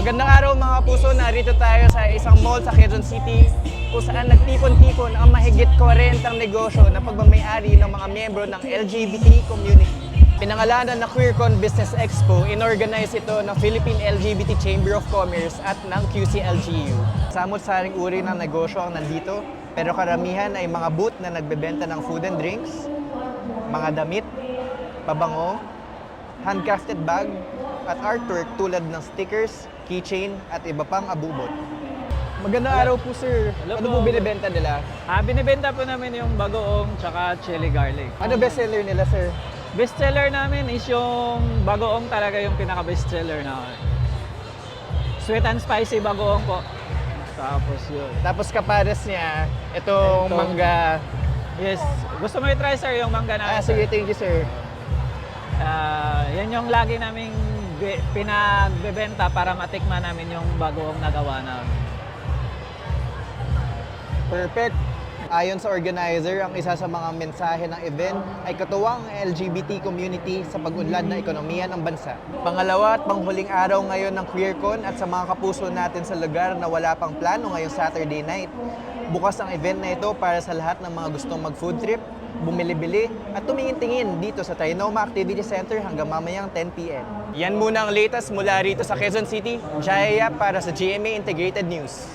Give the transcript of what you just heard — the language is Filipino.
Magandang araw mga puso, narito tayo sa isang mall sa Quezon City kung saan nagtipon-tipon ang mahigit 40 negosyo na pagmamayari ng mga miyembro ng LGBT community. Pinangalanan na QueerCon Business Expo, inorganize ito ng Philippine LGBT Chamber of Commerce at ng QCLGU. Samot-saring uri ng negosyo ang nandito, pero karamihan ay mga booth na nagbebenta ng food and drinks, mga damit, pabango, handcrafted bag, at artwork tulad ng stickers, keychain, at iba pang abubot. Magandang araw po, sir. Hello ano po. po binibenta nila? Ah, binibenta po namin yung bagoong tsaka chili garlic. Ano bestseller nila, sir? Bestseller namin is yung bagoong talaga yung pinaka bestseller namin. Sweet and spicy bagoong po. Tapos yun. Tapos kapares niya, itong Ito. mangga. Yes, gusto mo i-try sir yung mangga Ah, namin? sige, sir? thank you, sir. Ah, yan yung lagi naming pinagbebenta para matikman namin yung bagoong nagawa namin. Perfect. Ayon sa organizer, ang isa sa mga mensahe ng event ay katuwang ang LGBT community sa pag-unlad ng ekonomiya ng bansa. Pangalawa at panghuling araw ngayon ng QueerCon at sa mga kapuso natin sa lugar na wala pang plano ngayong Saturday night. Bukas ang event na ito para sa lahat ng mga gustong mag-food trip, bumili-bili at tumingin-tingin dito sa Trinoma Activity Center hanggang mamayang 10pm. Yan muna ang latest mula rito sa Quezon City. Jaya para sa GMA Integrated News.